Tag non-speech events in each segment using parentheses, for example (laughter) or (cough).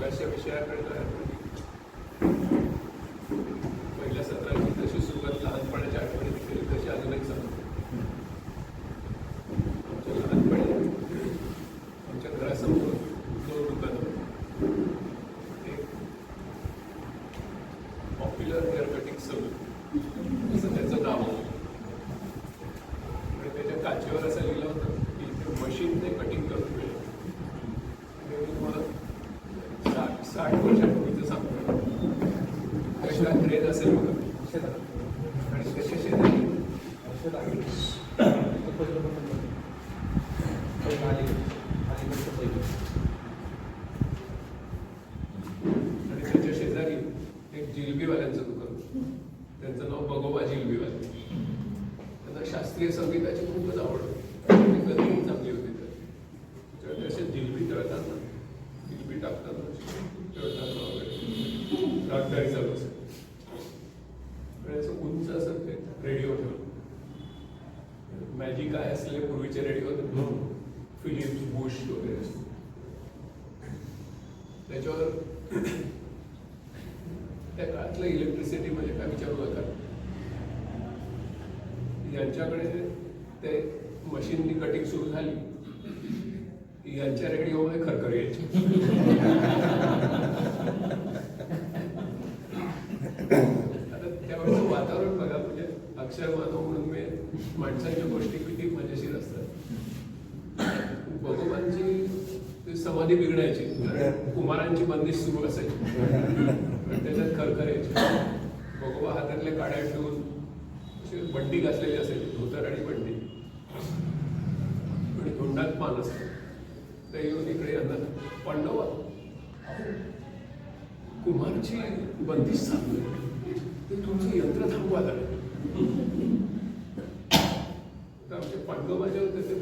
Gracias, त्याच्या एक जिलबीवाल्यांचं दुकान. त्यांचं नाव बगोबा जिलबीवाले. त्यांना शास्त्रीय संगीताची खूपच आवड होती तर त्याच्यावर असे जिलबी तळताना जिलबी टाकताना तळताना वगैरे रागदारी चालू असेल आणि असं उंच असं ते रेडिओ ठेवलं मॅजिक काय असलेले पूर्वीचे रेडिओ होते फिलिप्स बुश वगैरे असं. त्याच्यावर त्या काळातलं इलेक्ट्रिसिटी म्हणजे काय विचारू नका यांच्याकडे ते मशीननी कटिंग सुरू झाली की यांच्या रेडिओमध्ये खरखर यायची आता त्यावेळेचं वातावरण बघा म्हणजे अक्षर मानव म्हणून मी माणसांच्या गोष्टी किती मजेशीर असतात. भगवानची समाधी बिघडायची. कुमारांची बंदिश सुरू असायची. त्याच्यात खरखर भगोबा भगवा हातातल्या काड्या ठेवून बंडी घातलेली असायची धोतर आणि बंडी. आणि धोंडात पान असतं. ते येऊन इकडे यांना पांडवा कुमारची बंदिश चालू आहे. ते तुमचं यंत्र थांबवा झालं आमचे पांडव माझे होते ते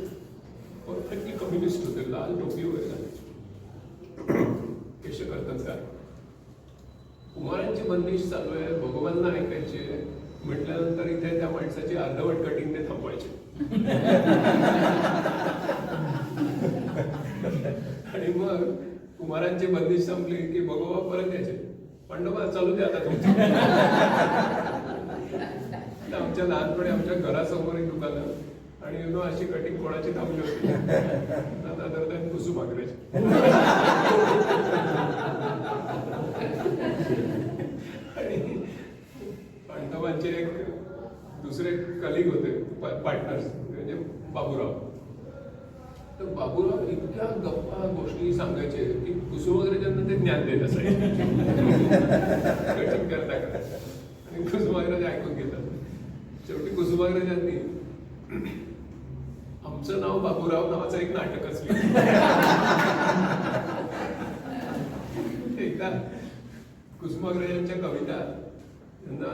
परफेक्टली कम्युनिस्ट होते लाल टोपी वगैरे झाले केश करतात काय कुमारांची बंदिश चालू आहे भगवानना ऐकायचे म्हटल्यानंतर इथे त्या माणसाची अर्धवट कटिंग ते थांबवायचे आणि मग कुमारांची बंदिश संपली की भगवा परत यायचे पांडवा चालू द्या आता तुमचं. (laughs) आमच्या लहानपणी आमच्या घरासमोर एक दुकान आणि यु नो अशी कटिंग कोणाची थांबली होती? दादा दरम्यान कुसुम आगरेची आणि पांडवांचे एक दुसरे कलिग होते पार्टनर्स म्हणजे बाबूराव. तर बाबूराव इतक्या गप्पा गोष्टी सांगायचे की कुसुम वगैरे त्यांना ते ज्ञान देत असायचे. (laughs) कटिंग करता करता. आणि कुसुमाग्रज ऐकून घेतात. शेवटी कुसुमाग्रजांनी आमचं नाव बाबूराव नावाचं एक नाटकच लिहिलं एकदा कुसुमाग्रजांच्या कविता त्यांना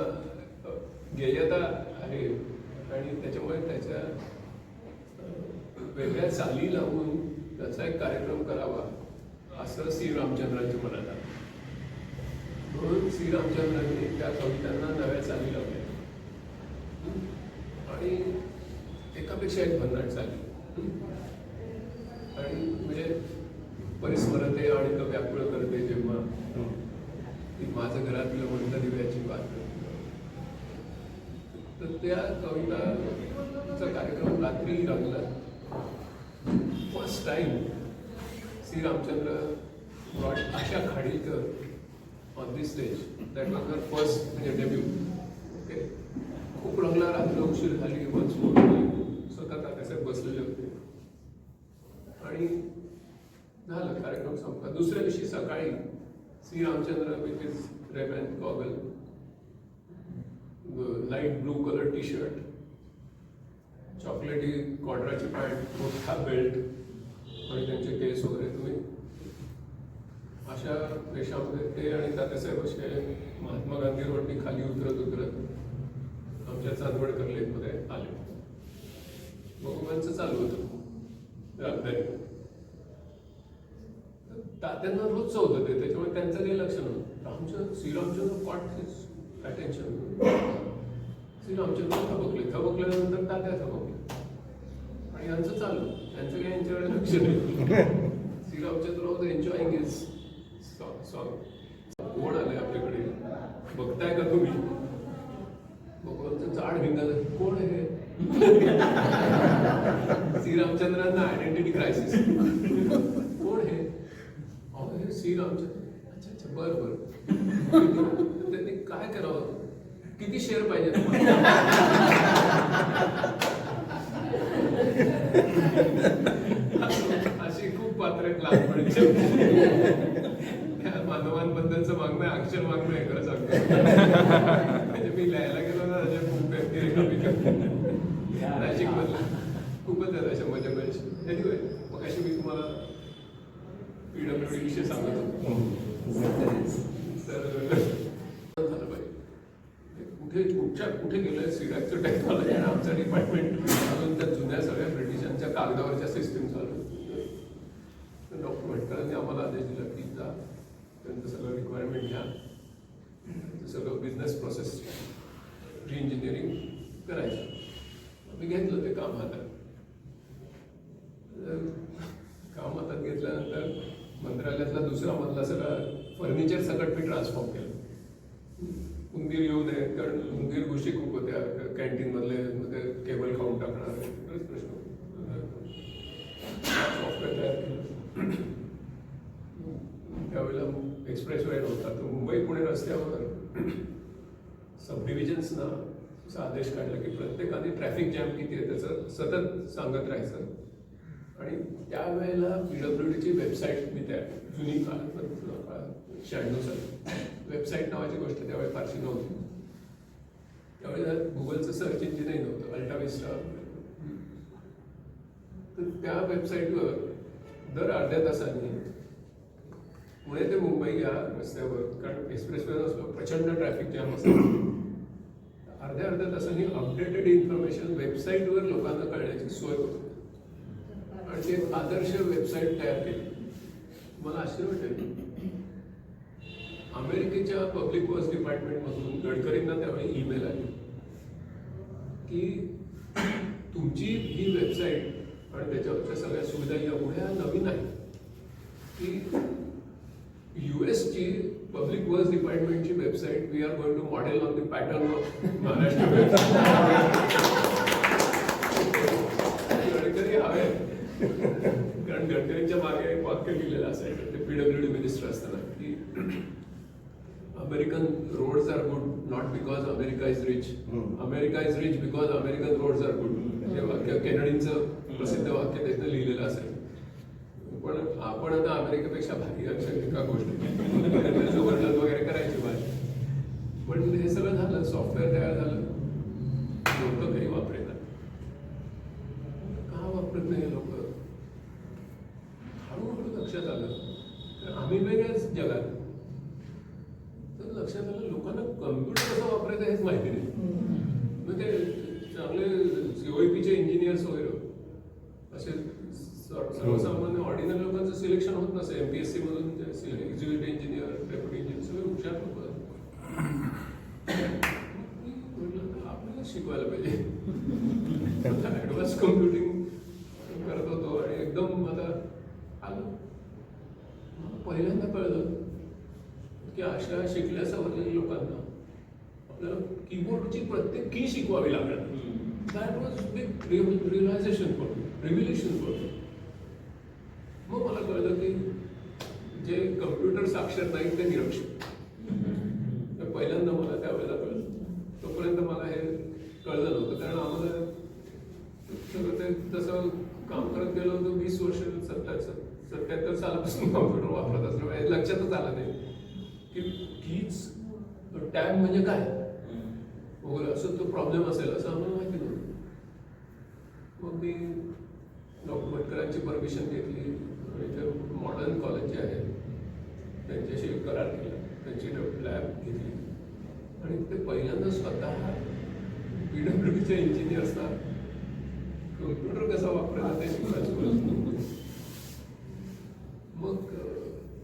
गेयता आहे. आणि त्याच्यामुळे त्याच्या वेगळ्या चाली लावून त्याचा एक कार्यक्रम करावा असं श्री रामचंद्रांच्या मनात आलं म्हणून श्री रामचंद्रांनी त्या कवितांना नव्या चाली लावल्या. आणि एकापेक्षा एक भन्नाट चाली आणि म्हणजे परिस्मरते आणि तो व्याकुळ करते जेव्हा. ती माझं घरातलं म्हणतं दिव्याची बात तर त्या कविताचा कार्यक्रम रात्री लागला. First time Shri Ramchandra broad Asha Khadilkar on this stage that was her first म्हणजे डेब्यू ओके खूप रंगला रात्र उशीर झाली वन्स मोर स्वतः तात्यासाहेब बसलेले होते. आणि झालं कार्यक्रम संपला. दुसऱ्या दिवशी सकाळी Shri Ramchandra with his रेब and goggle light blue colour T shirt चॉकलेटी कॉर्डराची पॅन्ट मोठा बेल्ट आणि त्यांचे केस वगैरे तुम्ही अशा देशामध्ये ते आणि तात्यासाहेब असे महात्मा गांधी रोडनी खाली उतरत उतरत आमच्या चांदवडकर लेकमध्ये आले. भगवानचं चालू होतं. तात्यांना रोजचं होतं ते. त्याच्यामुळे त्यांचं काही लक्ष नव्हतं. रामचंद्र श्रीरामचंद्र कॉट अटेन्शन श्रीरामचंद्र थबकले. थबकल्यानंतर तात्या थबकले यांचं चालू. त्यांचं काही यांच्याकडे लक्ष नाही. Shriram Ramchandra was enjoying is sorry कोण आलंय आपल्याकडे? बघताय का तुम्ही? भगवंत चाड भिंगा कोण आहे हे? श्री रामचंद्रांना आयडेंटिटी क्रायसिस कोण हे अहो हे श्री रामचंद्र अच्छा अच्छा बरं बरं. त्यांनी काय करावं? किती शेअर पाहिजे अशी खूप पात्र आहेत लहानपणीची मानवांबद्दलचं मागणं अक्षर मागणं आहे खरं सांगतो. म्हणजे मी लिहायला गेलो ना त्याच्या खूप व्यक्ती नाशिक मधलं खूपच आहेत अशा मजा मजा एनिवे मग अशी मी तुम्हाला पीडब्ल्यू विषय सांगत. होतो तर झालं पाहिजे. कुठे कुठच्या कुठे गेलं सिडॅकचं टेक्नॉलॉजी आणि आमचं डिपार्टमेंट कागदावरच्या सिस्टीम चालू. तर डॉक्टर भटकरांनी आम्हाला आदेश दिला की जा. त्यांचं सगळं रिक्वायरमेंट घ्या. सगळं बिझनेस प्रोसेस री इंजिनिअरिंग करायचं. मी घेतलं ते काम हातात. काम हातात घेतल्यानंतर मंत्रालयातला दुसरा मधला सगळा फर्निचर सकट मी ट्रान्सफॉर्म केलं. उंदीर येऊ नये कारण उंदीर गोष्टी खूप होत्या. कॅन्टीन मधले केबल खाऊन एक्सप्रेस वे नव्हता तर मुंबई पुणे रस्त्यावर सब डिव्हिजन्सना असा आदेश काढला की प्रत्येकाने ट्रॅफिक जॅम किती आहे त्याचं सतत सांगत राहायचं. आणि त्यावेळेला पीडब्ल्यू डीची वेबसाईट मी त्या जुनी काळ शहाण्णव साली. वेबसाईट नावाची गोष्ट त्यावेळी फारशी नव्हती. त्यावेळेला गुगलचं सर्च इंजिनही नव्हतं अल्टाविस्टा तर त्या वेबसाईटवर दर अर्ध्या तासांनी पुणे ते मुंबई या रस्त्यावर कारण एक्सप्रेसवेवर असतो प्रचंड ट्रॅफिक जॅम असतो. अर्ध्या अर्ध्या तासांनी अपडेटेड इन्फॉर्मेशन वेबसाईटवर लोकांना कळण्याची सोय होते. आणि ते आदर्श वेबसाईट तयार केली. मला आश्चर्य वाटेल. अमेरिकेच्या पब्लिक वर्क्स डिपार्टमेंटमधून गडकरींना त्यावेळी ईमेल आली. की तुमची ही वेबसाईट आणि त्याच्यावरच्या सगळ्या सुविधा एवढ्या नवीन आहेत की यू एसची public works डिपार्टमेंटची website we are going to model on the pattern of Maharashtra Gadkari हवे. कारण गडकरींच्या मागे एक वाक्य लिहिलेलं असायचं ते पीडब्ल्यू डी मिनिस्टर असताना की American roads are good not because America is rich America is rich because American roads are good हे वाक्य केनडींचं प्रसिद्ध वाक्य त्यातनं लिहिलेलं असेल पण आपण आता अमेरिकेपेक्षा भारी अक्षर एका गोष्टी वर्णन वगैरे करायची भाषा पण हे सगळं झालं सॉफ्टवेअर तयार झालं लोक काही वापरेना का वापरत नाही लोक हळूहळू लक्षात आलं तर आम्ही वेगळ्याच जगात तर लक्षात आलं लोकांना कम्प्युटर कसं वापरायचं हेच माहिती नाही मग ते चांगले सीओईपीचे इंजिनियर्स वगैरे असे सर्व- सर्वसामान्य ऑर्डिनरी लोकांचं सिलेक्शन होत नसे एम पी एस सी मधून एक्झिक्युटिव्ह इंजिनियर डेप्युटी इंजिनियर सगळे हुशार लोक म्हटलं, आपल्याला शिकवायला पाहिजे ऍडव्हान्स कम्प्युटिंग करत होतो आणि एकदम आता आलो मला पहिल्यांदा कळलं की अशा शिकल्या सवरलेल्या लोकांना आपल्याला कीबोर्डची प्रत्येक की शिकवावी लागणार. That was big realization for revelation for मग मला कळलं की जे कम्प्युटर साक्षर नाहीत ते निरक्षर. तर पहिल्यांदा मला त्यावेळेला कळलं. तोपर्यंत मला हे कळलं नव्हतं. कारण आम्हाला सगळं ते तसं काम करत गेलो होतो वीस वर्ष सत्तर सत्याहत्तर सालापासून कॉम्प्युटर वापरत असल्यामुळे लक्षातच आलं नाही. की कीज टॅब म्हणजे काय? वगैरे असं तो प्रॉब्लेम असेल असं आम्हाला माहिती नव्हतं मग मी डॉक्टर भटकरांची परमिशन घेतली. आणि ते मॉडर्न कॉलेज जे आहे त्यांच्याशी करार केला. त्यांची लॅब घेतली. आणि ते पहिल्यांदा स्वतः पी डब्ल्यू डीचे इंजिनियर असतात कम्प्युटर कसा वापरायचा ते शिकवायचं मग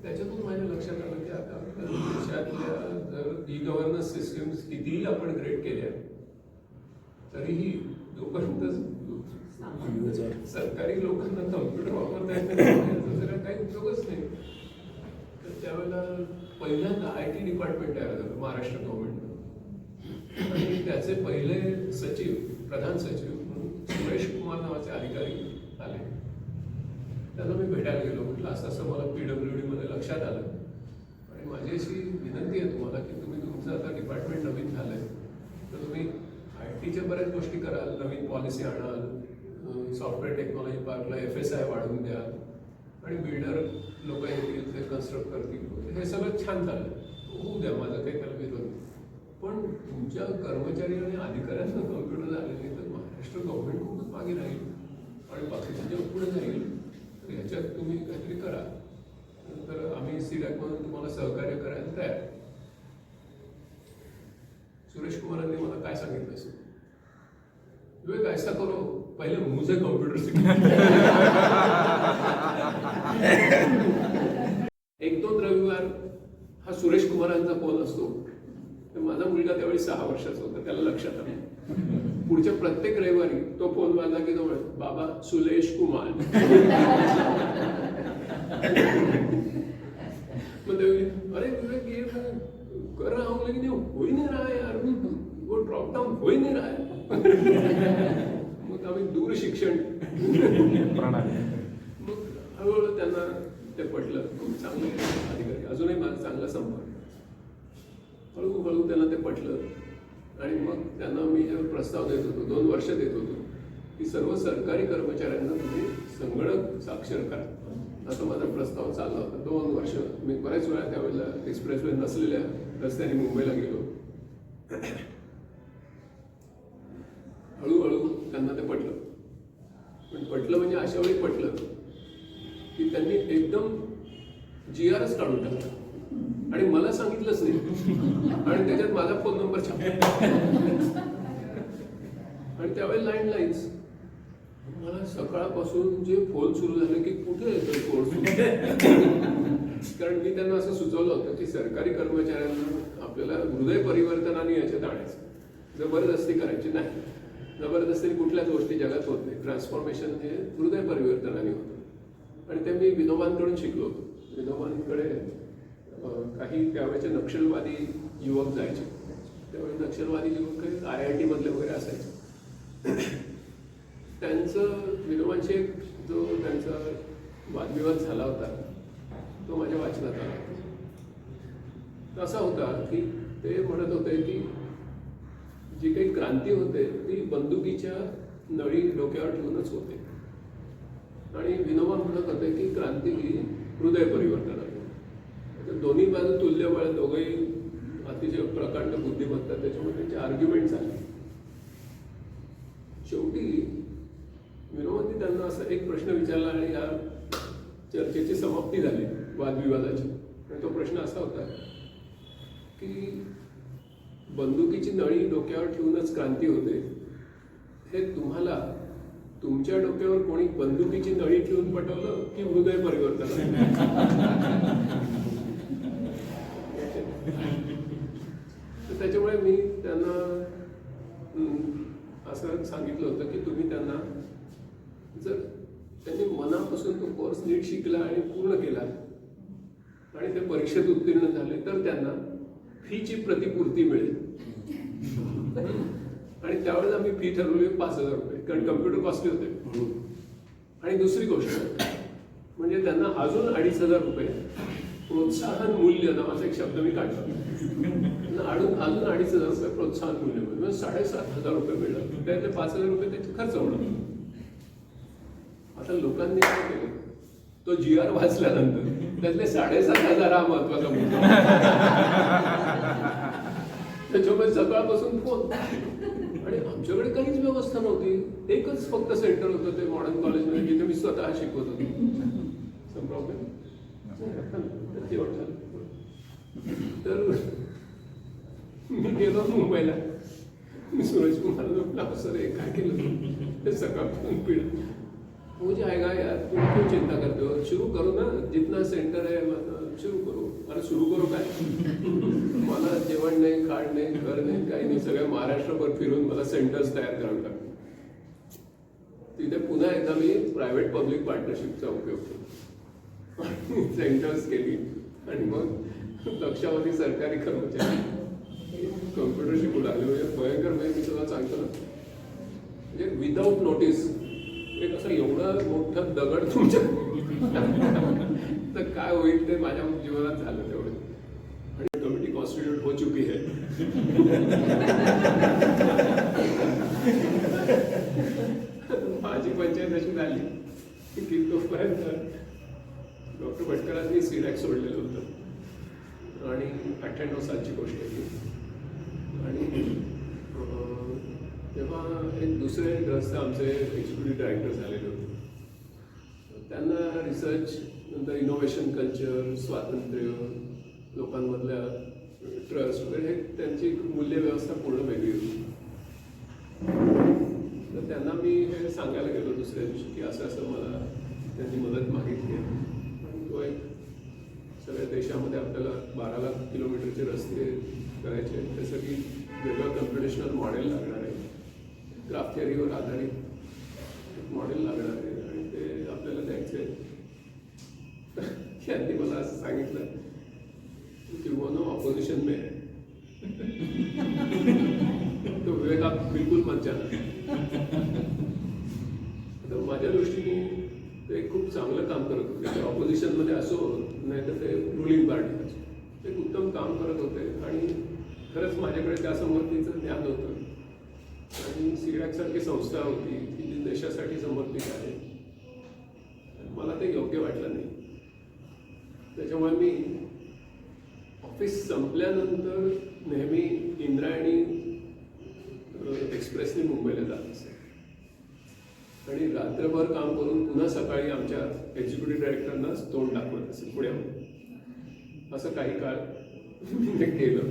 त्याच्यातून माझ्या लक्षात आलं की आता देशातल्या ई गव्हर्नन्स सिस्टीम्स कितीही आपण ग्रेट केल्या तरीही जोपर्यंत सरकारी लोकांना कम्प्युटर वापरता येत नाही, काही उपयोगच नाही. तर त्यावेळेला पहिल्यांदा आय टी डिपार्टमेंट तयार झालं महाराष्ट्र गव्हर्नमेंट आणि त्याचे पहिले सचिव प्रधान सचिव म्हणून सुरेश कुमार नावाचे अधिकारी आले. त्यांना मी भेटायला गेलो म्हटलं असं असं मला पी डब्ल्यू डीमध्ये लक्षात आलं. आणि माझी अशी विनंती आहे तुम्हाला की तुम्ही तुमचं आता डिपार्टमेंट नवीन झालं आहे तर तुम्ही आय टीच्या बऱ्याच गोष्टी कराल नवीन पॉलिसी आणाल सॉफ्टवेअर टेक्नॉलॉजी पार्कला एफ एस आय वाढवून द्याल आणि बिल्डर लोक येतील ते कन्स्ट्रक्ट करतील. हे सगळं छान चाललं होऊ द्या माझं काही त्याला विरोध नाही. पण तुमच्या कर्मचारी आणि अधिकाऱ्यांना कम्प्युटर झाले नाही तर महाराष्ट्र गव्हर्नमेंट खूपच मागे राहील. आणि बाकीचे जे पुढे जाईल. तर ह्याच्यात तुम्ही काहीतरी करा. तर आम्ही सी म्हणून तुम्हाला सहकार्य करायला तयार आहे. सुरेश कुमारांनी मला काय सांगितलं असं विवेक ऐसा करो पहिले मुझे कॉम्प्युटर एक दोन रविवार हा सुरेश कुमारांचा फोन असतो. तर माझा मुलगा त्यावेळी सहा वर्षाचा होता त्याला लक्षात आलं. पुढच्या प्रत्येक रविवारी तो फोन वाजला की जवळ बाबा सुलेश कुमार. ते अरे विवेक ये मैं कर रहा हूँ लेकिन ये हो ही नहीं रहा है यार वो ड्रॉप डाउन हो ही नहीं रहा है। मग आम्ही दूर शिक्षण. प्रणाली. मग हळूहळू त्यांना ते पटलं. खूप चांगले अधिकारी. अजूनही माझा चांगला संपर्क. हळूहळू त्यांना ते पटलं. आणि मग त्यांना मी जेव्हा प्रस्ताव देत होतो दोन वर्ष देत होतो की सर्व सरकारी कर्मचाऱ्यांना तुम्ही संगणक साक्षर करा. असा माझा प्रस्ताव चालला होता. दोन वर्ष मी बऱ्याच वेळा त्यावेळेला एक्सप्रेसवे नसलेल्या रस्त्याने मुंबईला गेलो. हळूहळू त्यांना ते पटलं. पण पटलं म्हणजे अशा वेळी पटलं की त्यांनी एकदम जी आरच काढून टाकला. आणि मला सांगितलंच नाही. आणि त्याच्यात माझा फोन नंबर छापला. आणि त्यावेळेला लँडलाईन्स मला सकाळपासून जे फोन सुरू झाले की कुठे येतोय फोन? सुरू कारण मी त्यांना असं सुचवलं होतं की सरकारी कर्मचाऱ्यांना आपल्याला हृदय परिवर्तनाने याच्यात आणायचं. जबरदस्ती करायची नाही. जबरदस्ती कुठल्याच गोष्टी जगात होत नाही. ट्रान्सफॉर्मेशन हे हृदय परिवर्तनाने होतं. आणि ते मी विनोबांकडून शिकलो होतो. विनोबांकडे काही त्यावेळेचे नक्षलवादी युवक जायचे. त्यावेळी नक्षलवादी युवक काही आय आय टीमधले वगैरे असायचे. त्यांचं विनोबांशी एक जो त्यांचा वादविवाद झाला होता तो माझ्या वाचनात आला. होता असा होता की ते म्हणत होते की जी काही क्रांती होते ती बंदुकीच्या नळी डोक्यावर ठेवूनच होते. आणि विनोबा म्हणत होते की क्रांती ही हृदय परिवर्तन आहे. म्हणजे दोन्ही बाजू तुल्यबळ दोघंही अतिशय प्रकांड बुद्धिमत्ता त्याच्यामुळे त्यांची आर्ग्युमेंट झाली शेवटी त्यांना असा एक प्रश्न विचारला आणि या चर्चेची समाप्ती झाली वादविवादाची. आणि तो प्रश्न असा होता की बंदुकीची नळी डोक्यावर ठेवूनच क्रांती होते. हे तुम्हाला तुमच्या डोक्यावर कोणी बंदुकीची नळी ठेवून पटवलं की हृदय परिवर्तन? तर त्याच्यामुळे मी त्यांना असं सांगितलं होतं की तुम्ही त्यांना जर त्यांनी मनापासून तो कोर्स नीट शिकला आणि पूर्ण केला आणि ते परीक्षेत उत्तीर्ण झाले तर त्यांना फीची प्रतिपूर्ती मिळेल. आणि त्यावेळेस आम्ही फी ठरवली पाच हजार रुपये कारण कम्प्युटर कॉस्टली होते. आणि दुसरी गोष्ट म्हणजे त्यांना अजून अडीच हजार रुपये प्रोत्साहन मूल्य नावाचा एक शब्द मी काढला. अडून अजून अडीच हजार रुपये प्रोत्साहन मूल्य म्हणजे साडेसात हजार रुपये मिळणार. त्यातले पाच हजार रुपये त्याचे खर्च होणार. आता लोकांनी काय केलं? तो जी आर वाचल्यानंतर त्यातले साडेसात हजार हा महत्त्वाचा मुद्दा त्याच्यामुळे सकाळपासून फोन. आणि आमच्याकडे काहीच व्यवस्था नव्हती. एकच फक्त सेंटर होतं ते मॉडर्न कॉलेजमध्ये जिथे मी स्वतः शिकवत होतो. सम प्रॉब्लेम तर मी गेलो मुंबईला. मी सुरेश कुमार म्हटलं सर हे काय केलं ते सकाळपासून पिढ हो जाएगा यार तुम क्यों चिंता करते हो? शुरू करो ना जितना सेंटर है मतलब शुरू करो। अरे सुरू करू काय? (laughs) मला जेवण नाही खाण नाही घर नाही काही नाही सगळ्या महाराष्ट्रभर फिरून मला सेंटर्स तयार करावे लागतात. तिथे पुन्हा एकदा मी प्रायव्हेट पब्लिक पार्टनरशिपचा उपयोग केला. (laughs) सेंटर्स केली. आणि मग लक्षावधी सरकारी कर्मचारी. कम्प्युटर शिकू लागले. म्हणजे भयंकर म्हणजे मी तुला सांगतो ना. म्हणजे विदाऊट नोटीस एक असं एवढं मोठं दगड तुमच्या तर काय होईल ते माझ्या जीवनात झालं तेवढं. आणि कमिटी कॉन्स्टिट्यूट हो चुकी आहे. माझी पंचायत अशी झाली की तोपर्यंत डॉक्टर भटकरांनी सिरॅक सोडलेलं होतं. आणि अठ्ठ्याण्णव सालची गोष्ट आहे ती. आणि अं, तेव्हा एक दुसरे ग्रस्त आमचे एक्झिक्युटिव्ह डायरेक्टर झालेले होते. त्यांना रिसर्च नंतर इनोव्हेशन कल्चर स्वातंत्र्य लोकांमधल्या ट्रस्ट वगैरे हे त्यांची मूल्यव्यवस्था पूर्ण वेगळी होती. तर त्यांना मी हे सांगायला गेलो दुसऱ्या दिवशी की असं असं मला त्यांची मदत मागितली आहे. तो एक सगळ्या देशामध्ये आपल्याला बारा लाख किलोमीटरचे रस्ते करायचे त्यासाठी वेगळं कम्प्युटेशनल मॉडेल लागणार आहे. ग्राफ थिअरीवर आधारित एक मॉडेल लागणार आहे आणि ते आपल्याला द्यायचे आहे त्यांनी मला असं सांगितलं की वो नो ऑपोजिशन मे तो विवेक आप बिलकुल मज्जा तर माझ्या दृष्टीने ते खूप चांगलं काम करत होते. ते ऑपोजिशनमध्ये असो नाही तर ते रुलिंग पार्टी असो. ते उत्तम काम करत होते आणि खरंच माझ्याकडे त्या समर्थितचं ज्ञान होतं. आणि सिडॅक सारखी संस्था होती ती देशासाठी समर्पित आहे. मला ते योग्य वाटलं नाही. त्याच्यामुळे मी ऑफिस संपल्यानंतर नेहमी इंद्रायणी एक्सप्रेसने मुंबईला जात असे. आणि रात्रभर काम करून पुन्हा सकाळी आमच्या एक्झिक्युटिव्ह डायरेक्टरनाच तोंड दाखवत असे पुण्यामध्ये असं काही काळ केलं.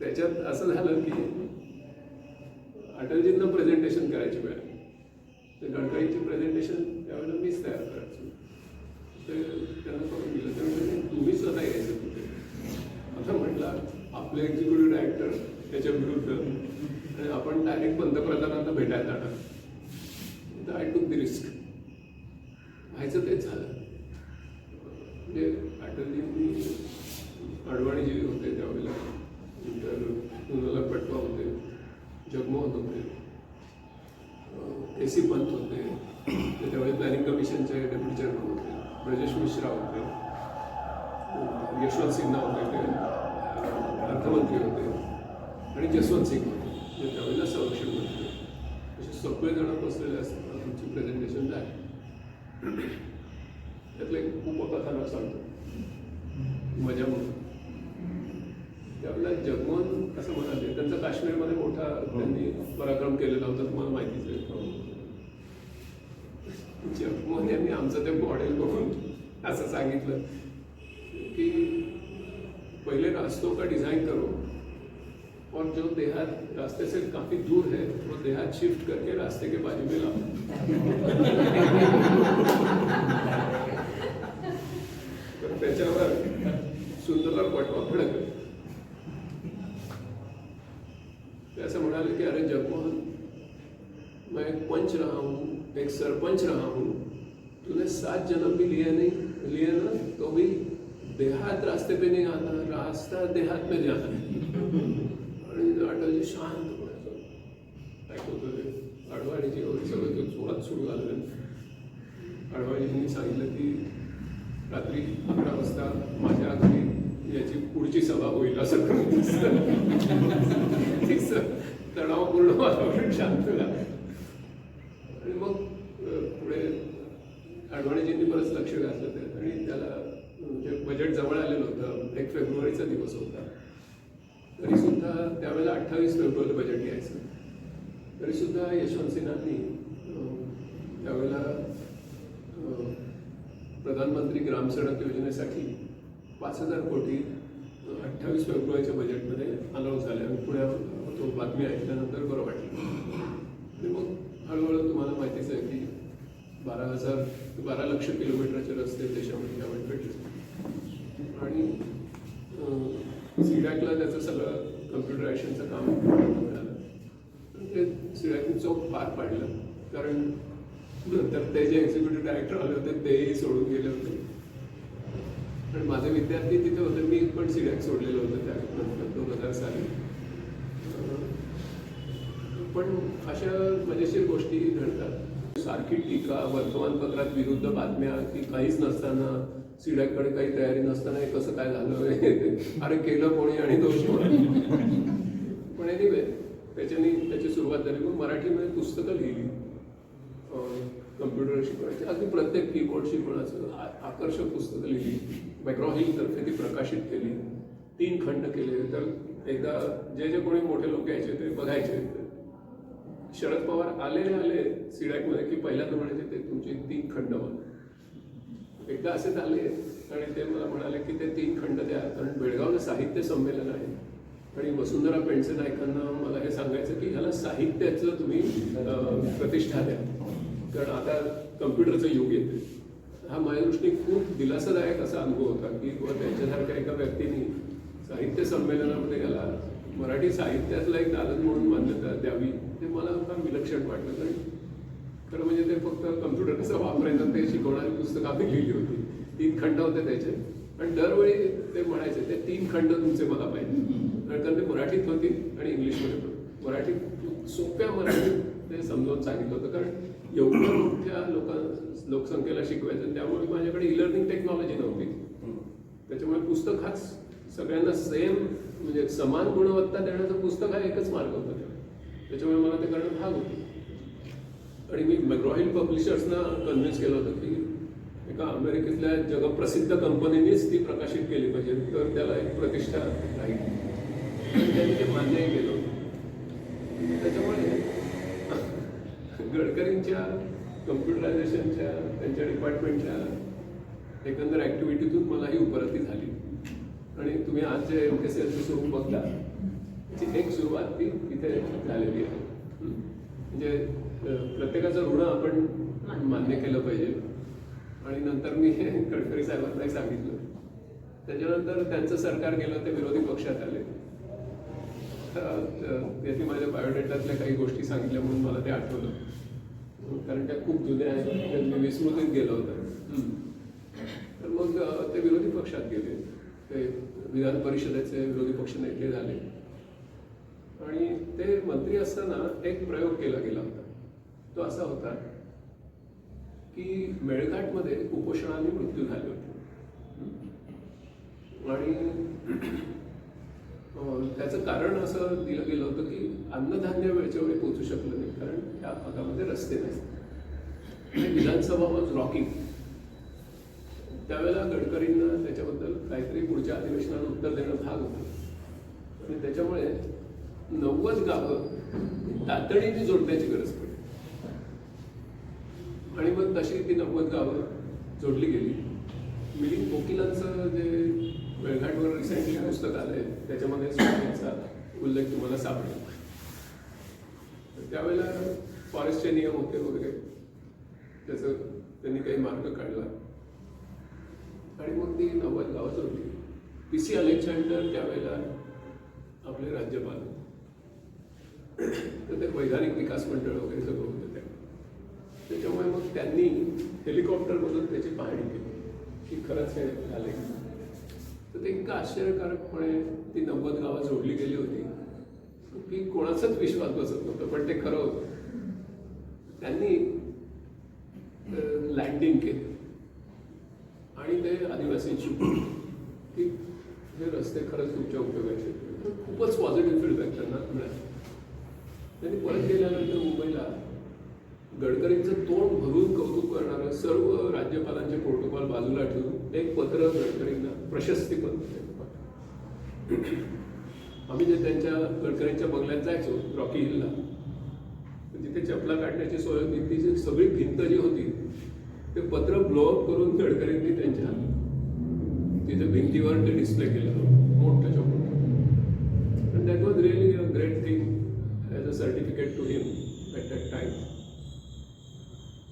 त्याच्यात असं झालं की अटलजींना प्रेझेंटेशन करायची वेळ तर ते गडकरींची प्रेझेंटेशन त्यावेळेला मीच तयार करायचो. ते त्यांना करून दिलं. त्यामुळे तुम्ही स्वतः यायचं तिथे आता म्हटलं. आपले एक्झिक्युटिव्ह डायरेक्टर त्याच्या विरुद्ध. आणि आपण डायरेक्ट पंतप्रधानांना भेटायला जाणार. तर आय टूक द रिस्क व्हायचं तेच झालं. म्हणजे अटलजींनी अडवाणीजी होते त्यावेळेला नंतर कुणाला पटवा होते. जगमोहन होते ए सी पंत होते. ते त्यावेळी प्लॅनिंग कमिशनचे डेप्युटी चेअरमन होते. ब्रजेश मिश्रा होते. यशवंत सिन्हा होते ते. अर्थमंत्री होते. आणि जसवंत सिंग होते. त्यावेळेला संरक्षण मंत्री होते. असे सगळेजण बसलेले असतात. आमची प्रेझेंटेशन झाली त्यातलं एक उपकथानक सांगतो. मजा म्हणून. असं म्हणाले त्यांचा काश्मीरमध्ये मोठा त्यांनी पराक्रम केलेला होता तुम्हाला माहितीच आहे. जगमोहन यांनी आमचं ते मॉडेल बघून असं सांगितलं की पहले रास्तों का डिज़ाइन करो और जो देहात रास्ते से काफ़ी दूर है वो देहात शिफ्ट करके रास्ते के बाजू में लाओ. एक रहा हूँ तूने सात जन्म भी लिए नहीं लिए ना तो भी देहात रास्ते पे नहीं आता रास्ता देहात में जाता. है आणि अटलजी शांत पडायचं ऐकत होते सगळं तो जोरात सुरू झालं अडवाणीजींनी सांगितलं की रात्री अकरा वाजता माझ्या घरी याची पुढची सभा होईल असं. (laughs) तणावपूर्ण वातावरण शांत झालं आणि मग अ, पुढे अडवाणीजींनी बरंच लक्ष घातलं ते आणि त्याला म्हणजे बजेट जवळ आलेलं होतं. एक फेब्रुवारीचा दिवस होता. तरी सुद्धा त्यावेळेला अठ्ठावीस फेब्रुवारी बजेट यायचं. तरी सुद्धा यशवंत सिन्हांनी त्यावेळेला प्रधानमंत्री ग्राम सडक योजनेसाठी पाच हजार कोटी अठ्ठावीस फेब्रुवारीच्या बजेटमध्ये अनाऊन्स झाले. आणि पुण्यावर तो बातमी ऐकल्यानंतर बरं वाटलं. आणि मग हळूहळू तुम्हाला माहितीच आहे की बारा हजार बारा लक्ष किलोमीटरचे रस्ते देशामध्ये त्यावेळी भेटले. आणि सिडॅकला त्याचं सगळं कम्प्युटरायझेशनचं काम मिळालं ते सिडॅकने चौक पार पाडलं. कारण नंतर ते जे एक्झिक्युटिव्ह डायरेक्टर आले होते तेही सोडून गेले होते. पण माझे विद्यार्थी तिथे होते मी पण सिडॅक सोडलेलं होतं त्यानंतर दोन हजार साली. पण अशा मजेशीर गोष्टी घडतात. सारखी टीका वर्तमानपत्रात विरुद्ध बातम्या की काहीच नसताना सिडॅककडे काही तयारी नसताना हे कसं काय झालं? (laughs) अरे केलं कोणी आणि दोष कोणी? (laughs) पण एनिवे त्याच्यानी त्याची सुरुवात झाली. मग मराठीमध्ये पुस्तकं लिहिली. कम्प्युटर शिकवण्याची अगदी प्रत्येक कीबोर्ड शिकवण्याचं आकर्षक पुस्तकं लिहिली. मॅग्रॉहिल तर्फे ती प्रकाशित केली. तीन खंड केले. तर एकदा जे जे कोणी मोठे लोक यायचे ते बघायचे. शरद पवार आले आले सिडॅकमध्ये की पहिल्यांदा म्हणायचे ते तुमचे तीन खंड बघ. एकदा असे झाले आणि ते मला म्हणाले की ते तीन खंड द्या कारण बेळगावला साहित्य संमेलन आहे आणि वसुंधरा पेंडसे नायकांना मला हे सांगायचं की ह्याला साहित्याचं तुम्ही प्रतिष्ठा द्या. कारण आता कम्प्युटरचं युग येते हा माझ्या दृष्टीने खूप दिलासादायक असा अनुभव होता की किंवा त्यांच्यासारख्या एका व्यक्तीने साहित्य संमेलनामध्ये याला मराठी साहित्यातला एक दालन म्हणून मान्यता द्यावी. ते मला फार विलक्षण वाटलं. कारण खरं म्हणजे ते फक्त कम्प्युटर कसं वापरायचं ते शिकवणारी पुस्तकं आम्ही लिहिली होती. तीन खंड होते त्याचे. पण दरवेळी ते म्हणायचे ते तीन खंड तुमचे मला पाहिजे. कारण ते मराठीत होती आणि इंग्लिशमध्ये पण. मराठीत सोप्या मराठीत ते समजावून सांगितलं होतं. कारण एवढ्या मोठ्या लोकां लोकसंख्येला शिकवायचं त्यामुळे माझ्याकडे ई लर्निंग टेक्नॉलॉजी नव्हती. त्याच्यामुळे पुस्तक हाच सगळ्यांना सेम म्हणजे समान गुणवत्ता देण्याचं पुस्तक हा एकच मार्ग होता. त्याच्यामुळे मला ते करणं भाग होतं. आणि मी मॅग्रॉहिल पब्लिशर्सना कन्व्हिन्स केलं होतं की एका अमेरिकेतल्या जगप्रसिद्ध कंपनीनेच ती प्रकाशित केली पाहिजे तर त्याला एक प्रतिष्ठा राहील. त्यांनी ते मान्यही केलं त्याच्यामुळे गडकरींच्या कम्प्युटरायझेशनच्या त्यांच्या डिपार्टमेंटच्या एकंदर ॲक्टिव्हिटीतून मला ही उपलब्धी झाली. आणि तुम्ही आज जे एम एस एलचं स्वरूप बघता त्याची एक सुरुवात ती इथे झालेली आहे. म्हणजे प्रत्येकाचं ऋण आपण मान्य केलं पाहिजे. आणि नंतर मी (laughs) हे गडकरी साहेबांनाही सांगितलं. त्याच्यानंतर त्यांचं सरकार गेलं ते विरोधी पक्षात आले. तर त्याची माझ्या बायोडेटातल्या काही गोष्टी सांगितल्या म्हणून मला ते आठवलं. कारण त्या खूप जुन्या आहेत. मी विस्मृतीत गेलं होतं. तर मग ते विरोधी पक्षात गेले. ते विधान परिषदेचे विरोधी पक्ष नेते झाले. आणि ते मंत्री असताना एक प्रयोग केला गेला होता. तो असा होता की मेळघाटमध्ये कुपोषणाने मृत्यू झाले होते. आणि त्याचं कारण असं दिलं गेलं होतं की अन्नधान्य वेळच्या वेळी पोहोचू शकलं नाही कारण त्या भागामध्ये रस्ते नाही आणि विधानसभा वॉज रॉकिंग त्यावेळेला गडकरींना त्याच्याबद्दल काहीतरी पुढच्या अधिवेशनाला उत्तर देणं भाग होतं. आणि त्याच्यामुळे नव्वद गावं तातडीने जोडण्याची गरज पडेल. आणि मग तशी ती नव्वद गावं जोडली गेली. मिलिंद कोकिलांचं जे मेळघाटवर रिसेंटली पुस्तक आलंय त्याच्यामध्ये स्वामीचा उल्लेख तुम्हाला सापडेल. तर त्यावेळेला फॉरेस्टचे नियम होते वगैरे. त्याचं त्यांनी काही मार्ग काढला. आणि मग ती नव्वद गावं जोडली. पी सी अलेक्झांडर त्यावेळेला आपले राज्यपाल. तर ते वैधानिक विकास मंडळ वगैरे सगळं होतं त्या. त्याच्यामुळे मग त्यांनी हेलिकॉप्टरमधून त्याची पाहणी केली की खरंच हे झाले तर ते इतकं आश्चर्यकारकपणे ती नव्वद गावं जोडली गेली होती. की कोणाचाच विश्वास बसत नव्हतं पण ते खरं होतं. त्यांनी लँडिंग केली. आणि ते आदिवासींची की हे रस्ते खरंच तुमच्या उपयोगाचे खूपच पॉझिटिव्ह फीडबॅक त्यांना मिळाला. त्यांनी परत गेल्यानंतर मुंबईला गडकरींचं तोंड भरून कौतुक करणारं सर्व राज्यपालांचे प्रोटोकॉल बाजूला ठेवून एक पत्र गडकरींना प्रशस्ती पत्र आम्ही जे त्यांच्या गडकरींच्या बंगल्यात जायचो रॉकी हिलला तिथे चपला काढण्याची सोय होती ती जी सगळी भिंत जी होती ते पत्र ब्लॉअप करून गडकरींनी त्यांच्या तिथे भिंतीवर ते डिस्प्ले केलं. मोठ्याच्या मोठं And that was really a great thing the certificate to him at that time.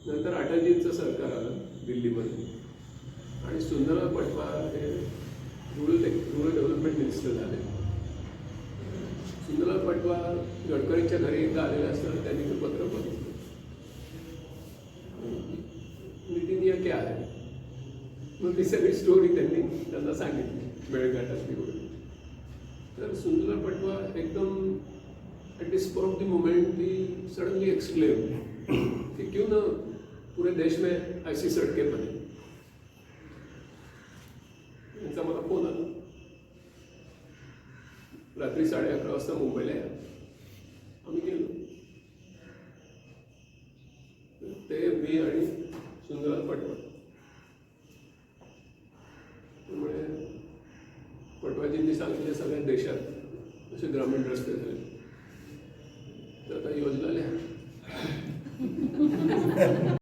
नंतर अटलजींचं सरकार आलं दिल्लीमध्ये. आणि सुंदरलाल पटवार हे रुरल रुरल डेव्हलपमेंट मिनिस्टर झाले. सुंदरलाल पटवार गडकरींच्या घरी एकदा आलेले असताना त्यांनी ते पत्र बघितलं. नितीन या क्या आहे मग ती सगळी स्टोरी त्यांनी त्यांना सांगितली मेळघाटातली वगैरे तर सुंदरलाल पटवा एकदम at of the moment the suddenly explain कि क्यों ना पूरे देश में ऐसी सड़कें बने। त्यांचा मला फोन आला रात्री साडे अकरा वाजता मुंबईला या आम्ही गेलो ते मी आणि सुंदरलाल पटवा। त्यामुळे पटवाजींनी सांगितले सगळ्या देशात।